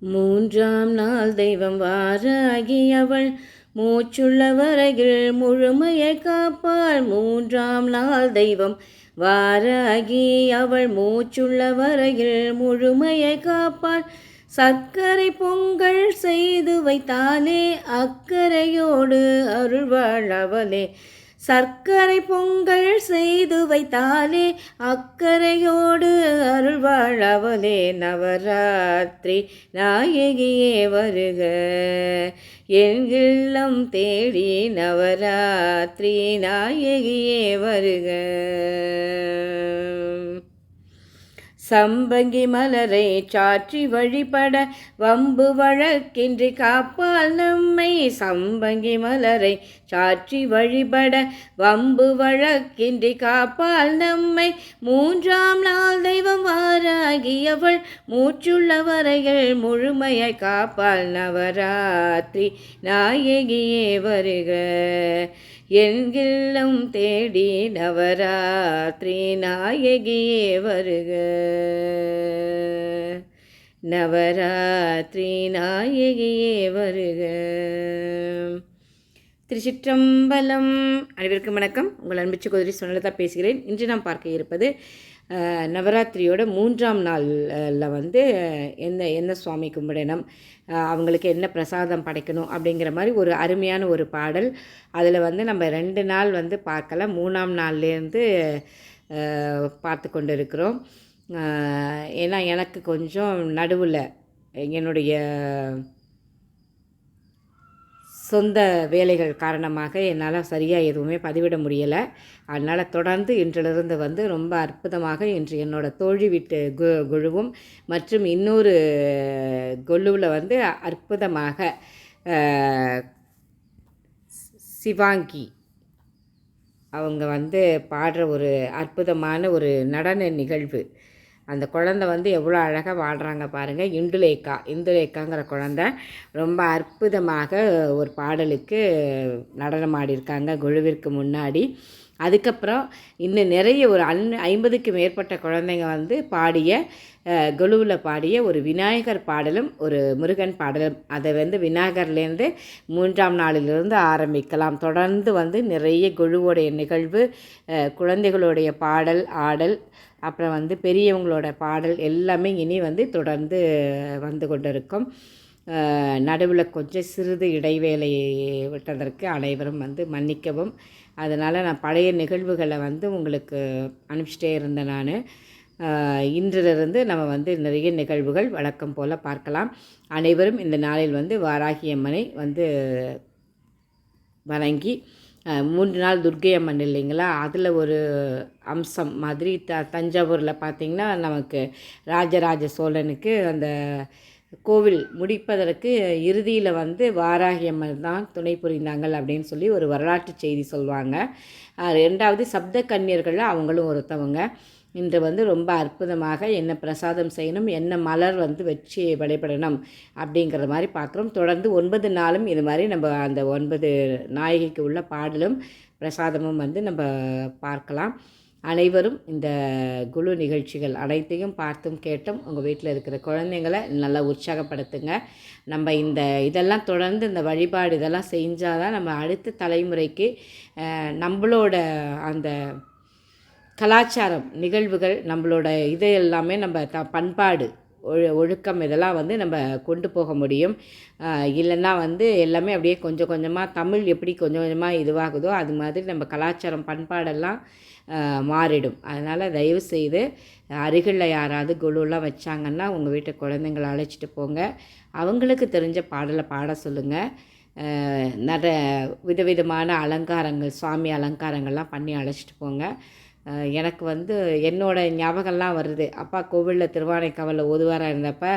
மூன்றாம் நாள் தெய்வம் வாராகியவள் மூச்சுள்ள வரையில் முழுமையை காப்பாள். மூன்றாம் நாள் தெய்வம் வாராகி அவள். மூச்சுள்ள வரையில் முழுமையை காப்பாள். சர்க்கரை பொங்கல் செய்து வைத்தாலே அக்கறையோடு அருள்வாள் அவளே. சர்க்கரை பொங்கல் செய்து வைத்தாலே அக்கறையோடு அருள்வாள் நவராத்திரி நாயகியே வருக. என் இல்லம் தேடி நவராத்திரி நாயகியே வருக. சம்பங்கி மலரை சாற்றி வழிபட வம்பு வழக்கின்றி காப்பால் நம்மை. சம்பங்கி மலரை சாற்றி வழிபட வம்பு வழக்கின்றி காப்பால் நம்மை. மூன்றாம் நாள் தெய்வம் வாராகியவள் மூச்சுள்ள வரைகள் காப்பால் நவராத்திரி நாயகியே வருக. என்கில்லம் தேடி நவராத்திரி நாயகியே வருக. நவராத்திரி நாயகியே வருக. திருச்சிற்றம்பலம். அனைவருக்கும் வணக்கம். உங்கள் அன்பிச்சு குதிரை சொன்னதாக பேசுகிறேன். இன்று நாம் பார்க்க இருப்பது நவராத்திரியோட மூன்றாம் நாளில் வந்து எந்த எந்த சுவாமி கும்பிடணும் அவங்களுக்கு என்ன பிரசாதம் படைக்கணும் அப்படிங்கிற மாதிரி ஒரு அருமையான ஒரு பாடல். அதில் வந்து நம்ம ரெண்டு நாள் வந்து பார்க்கலாம். மூணாம் நாள்லேருந்து பார்த்து கொண்டு இருக்கிறோம் ஏன்னா எனக்கு கொஞ்சம் நடுவில் என்னுடைய சொந்த வேலைகள் காரணமாக என்னால் சரியாக எதுவுமே பதிவிட முடியலை. அதனால் தொடர்ந்து இன்றிலிருந்து வந்து ரொம்ப அற்புதமாக இன்று என்னோடய தோழி வீட்டு கு குழுவும் மற்றும் இன்னொரு குழுவில் வந்து அற்புதமாக சிவாங்கி அவங்க வந்து பாடுற ஒரு அற்புதமான ஒரு நடன நிகழ்வு. அந்த குழந்தை வந்து எவ்வளோ அழகாக வாழ்கிறாங்க பாருங்கள் இந்துலேக்கா. இந்துலேக்காங்கிற குழந்தை ரொம்ப அற்புதமாக ஒரு பாடலுக்கு நடனம் ஆடியிருக்காங்க குழுவிற்கு முன்னாடி. அதுக்கப்புறம் இன்னும் நிறைய ஒரு அன் ஐம்பதுக்கு மேற்பட்ட குழந்தைங்க வந்து பாடிய குழுவில் பாடிய ஒரு விநாயகர் பாடலும் ஒரு முருகன் பாடலும். அதை வந்து விநாயகர்லேருந்து மூன்றாம் நாளிலிருந்து ஆரம்பிக்கலாம். தொடர்ந்து வந்து நிறைய குழுவோடைய நிகழ்வு குழந்தைகளுடைய பாடல் ஆடல் அப்புறம் வந்து பெரியவங்களோட பாடல் எல்லாமே இனி வந்து தொடர்ந்து வந்து கொண்டிருக்கும். நடுவில் கொஞ்சம் சிறிது இடைவேளை விட்டதற்கு அனைவரும் வந்து மன்னிக்கவும். அதனால் நான் பழைய நிகழ்வுகளை வந்து உங்களுக்கு அனுப்பிச்சிட்டே இருந்தேன் நான். இன்றிலிருந்து நம்ம வந்து நிறைய நிகழ்வுகள் வழக்கம் போல் பார்க்கலாம். அனைவரும் இந்த நாளில் வந்து வாராகியம்மனை வந்து வணங்கி மூன்று நாள் துர்க்கை அம்மன் இல்லைங்களா? அதில் ஒரு அம்சம் மாதிரி த தஞ்சாவூரில் பார்த்திங்கன்னா நமக்கு ராஜராஜ சோழனுக்கு அந்த கோவில் முடிப்பதற்கு இறுதியில் வந்து வாராகி அம்மன் தான் துணை புரிந்தாங்கள் அப்படின்னு சொல்லி ஒரு வரலாற்று செய்தி சொல்லுவாங்க ரெண்டாவது சப்த கன்னியர்களில் அவங்களும் ஒருத்தவங்க. இன்று வந்து ரொம்ப அற்புதமாக என்ன பிரசாதம் செய்யணும் என்ன மலர் வந்து வச்சு வழிபடணும் அப்படிங்கிற மாதிரி பார்க்குறோம். தொடர்ந்து ஒன்பது நாளும் இது மாதிரி நம்ம அந்த ஒன்பது நாயகிக்கு உள்ள பாடலும் பிரசாதமும் வந்து நம்ம பார்க்கலாம். அனைவரும் இந்த குழு நிகழ்ச்சிகள் அனைத்தையும் பார்த்தும் கேட்டும். உங்கள் வீட்டில் இருக்கிற குழந்தைங்களை நல்லா உற்சாகப்படுத்துங்க. நம்ம இந்த இதெல்லாம் தொடர்ந்து இந்த வழிபாடு இதெல்லாம் செஞ்சால் தான் நம்ம அடுத்த தலைமுறைக்கு நம்மளோட அந்த கலாச்சாரம் நிகழ்வுகள் நம்மளோட இது எல்லாமே நம்ம த பண்பாடு ஒழு ஒழுக்கம் இதெல்லாம் வந்து நம்ம கொண்டு போக முடியும். இல்லைன்னா வந்து எல்லாமே அப்படியே கொஞ்சம் கொஞ்சமாக தமிழ் எப்படி கொஞ்சம் கொஞ்சமாக இதுவாகுதோ அது மாதிரி நம்ம கலாச்சாரம் பண்பாடெல்லாம் மாறிடும். அதனால் தயவு செய்து அருகில் யாராவது குழுலாம் வச்சாங்கன்னா உங்கள் வீட்டு குழந்தைங்களை அழைச்சிட்டு போங்க. அவங்களுக்கு தெரிஞ்ச பாடலை பாட சொல்லுங்கள் நட விதவிதமான அலங்காரங்கள் சுவாமி அலங்காரங்கள்லாம் பண்ணி அழைச்சிட்டு போங்க. எனக்கு வந்து என்னோடய ஞாபகம்லாம் வருது. அப்பா கோவிலில் திருவானைக்காவலில் ஓதுவாராக இருந்தப்போ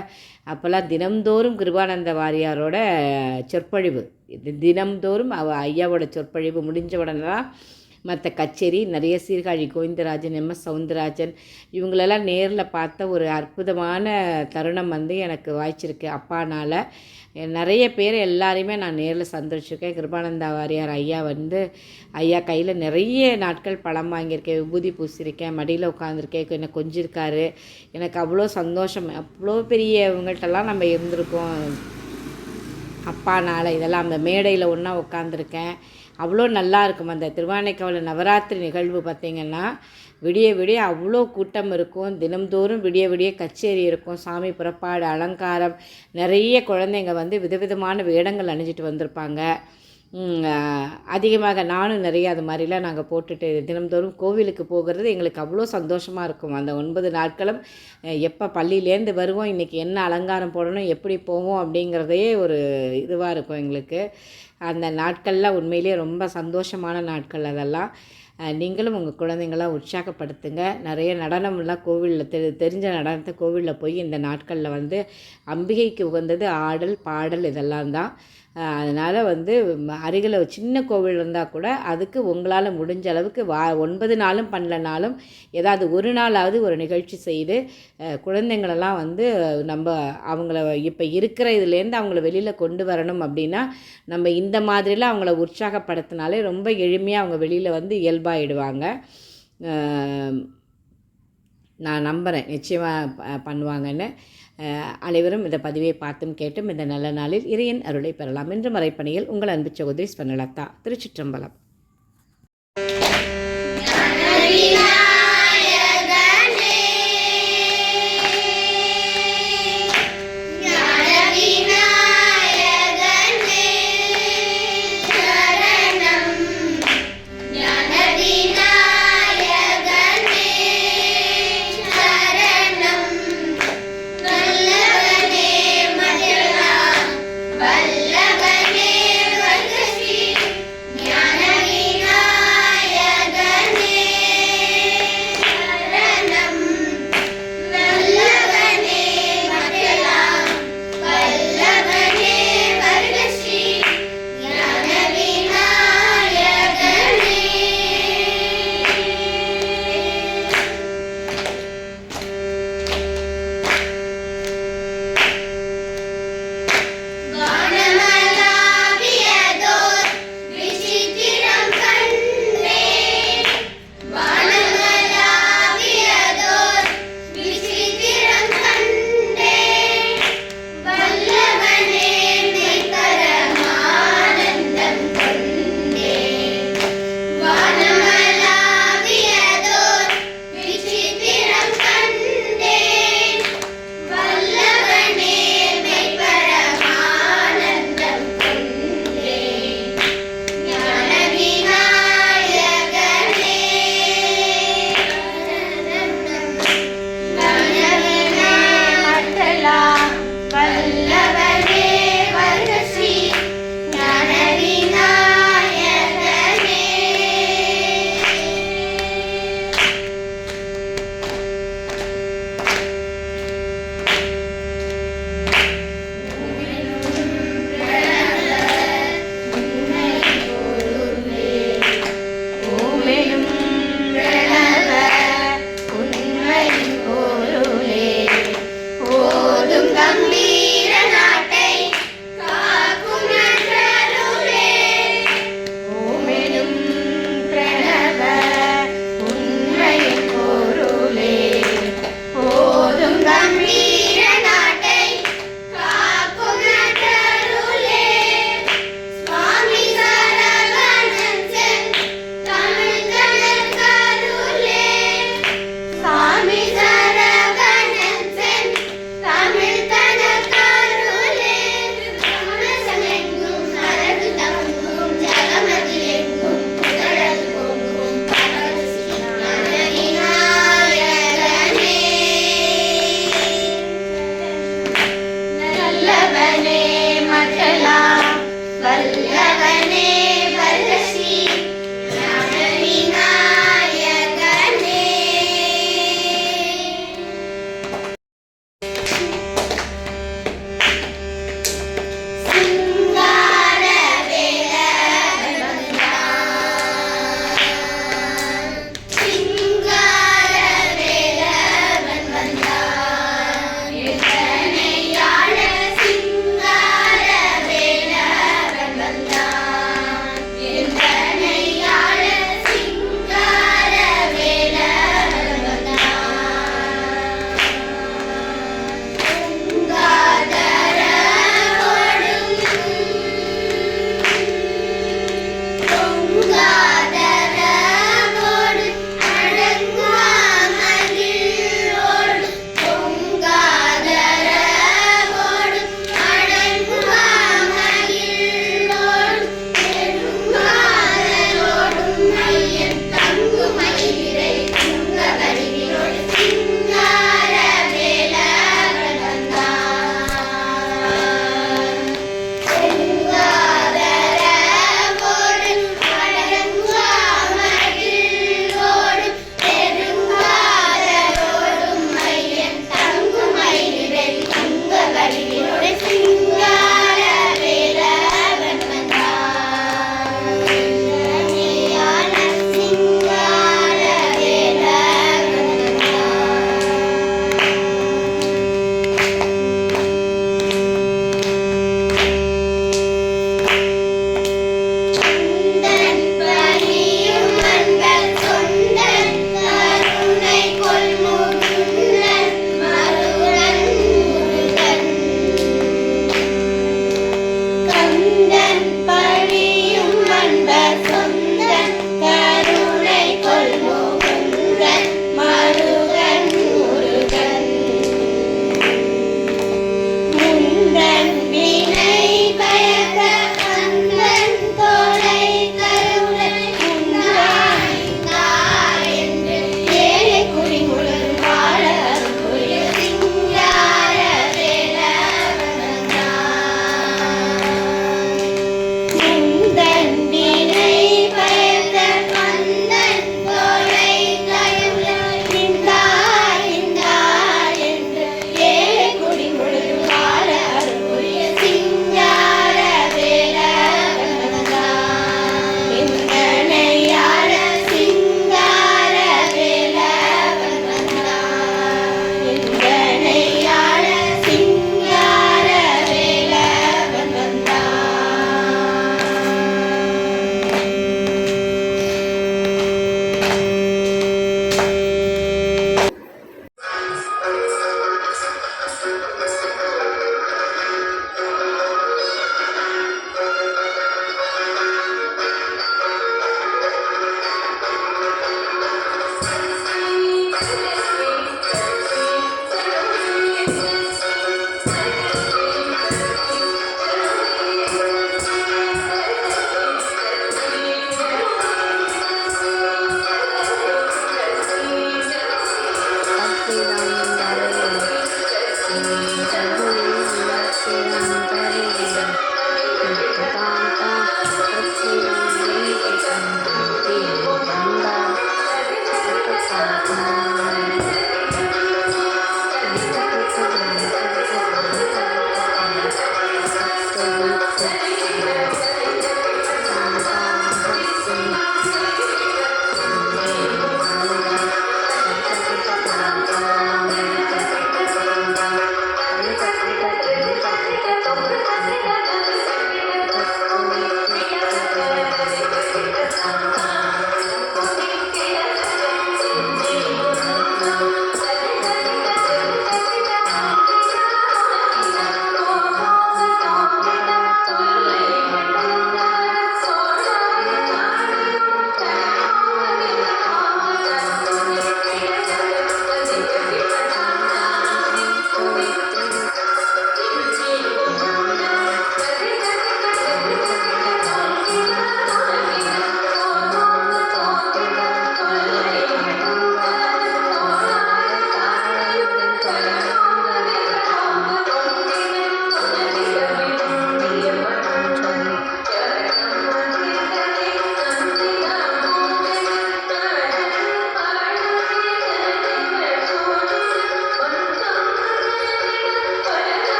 அப்போல்லாம் தினம்தோறும் கிருபானந்த வாரியாரோட சொற்பொழிவு. தினம்தோறும் அவ ஐயாவோட சொற்பொழிவு முடிஞ்ச உடனே தான் மற்ற கச்சேரி நிறைய சீர்காழி கோவிந்தராஜன் எம். எஸ். சவுந்தரராஜன் இவங்களெல்லாம் நேரில் பார்த்த ஒரு அற்புதமான தருணம் வந்து எனக்கு வாய்ச்சிருக்கு. அப்பானால் நிறைய பேர் எல்லாரையுமே நான் நேரில் சந்திச்சிருக்கேன் கிருபானந்தா வாரியார் ஐயா வந்து ஐயா கையில் நிறைய நாட்கள் பழம் வாங்கியிருக்கேன். விபூதி பூசியிருக்கேன் மடியில் உட்காந்துருக்கேன் என்னை கொஞ்சிருக்காரு. எனக்கு அவ்வளோ சந்தோஷம். அவ்வளோ பெரியவங்கள்ட்டெல்லாம் நம்ம இருந்திருக்கோம். அப்பானால் இதெல்லாம் அந்த மேடையில் ஒன்றா உட்காந்துருக்கேன் அவ்வளோ நல்லா இருக்கும். அந்த திருவானைக்காவல நவராத்திரி நிகழ்வு பார்த்திங்கன்னா விடிய விடிய அவ்வளோ கூட்டம் இருக்கும். தினம்தோறும் விடிய விடிய கச்சேரி இருக்கும். சாமி புறப்பாடு அலங்காரம் நிறைய குழந்தைங்க வந்து விதவிதமான வேடங்கள் அணிஞ்சிட்டு வந்திருப்பாங்க. அதிகமாக நானும் நிறைய அது மாதிரிலாம் நாங்கள் போட்டுட்டு தினம்தோறும் கோவிலுக்கு போகிறது எங்களுக்கு அவ்வளோ சந்தோஷமாக இருக்கும். அந்த ஒன்பது நாட்களும் எப்போ பள்ளியிலேருந்து வருவோம் இன்றைக்கி என்ன அலங்காரம் போடணும் எப்படி போவோம் அப்படிங்கிறதே ஒரு இதுவாக இருக்கும் எங்களுக்கு. அந்த நாட்களில் உண்மையிலேயே ரொம்ப சந்தோஷமான நாட்கள் அதெல்லாம். நீங்களும் உங்கள் குழந்தைங்களாம் உற்சாகப்படுத்துங்க. நிறைய நடனம்லாம் கோவிலில் தெ தெரிஞ்ச நடனத்தை கோவிலில் போய் இந்த நாட்களில் வந்து அம்பிகைக்கு உகந்தது ஆடல் பாடல் இதெல்லாம் தான். அதனால் வந்து அருகில் சின்ன கோவில் இருந்தால் கூட அதுக்கு உங்களால் முடிஞ்ச அளவுக்கு வா ஒன்பது நாளும் பண்ணலனாலும் ஏதாவது ஒரு நாளாவது ஒரு நிகழ்ச்சி செய்து குழந்தைங்களெல்லாம் வந்து நம்ம அவங்கள இப்போ இருக்கிற இதுலேருந்து அவங்கள வெளியில் கொண்டு வரணும் அப்படின்னா நம்ம இந்த மாதிரிலாம் அவங்கள உற்சாகப்படுத்தினாலே ரொம்ப எளிமையாக அவங்க வெளியில் வந்து இயல்பாகிடுவாங்க நான் நம்புகிறேன் நிச்சயமாக பண்ணுவாங்கன்னு. அனைவரும் இந்த பதிவை பார்த்தும் கேட்டும் இந்த நல்ல நாளில் இறையன் அருளை பெறலாம். என்று மறைப்பணியில் உங்கள் அன்பு சகோதரி ஸ்வர்ணலதா. திருச்சிற்றம்பலம்.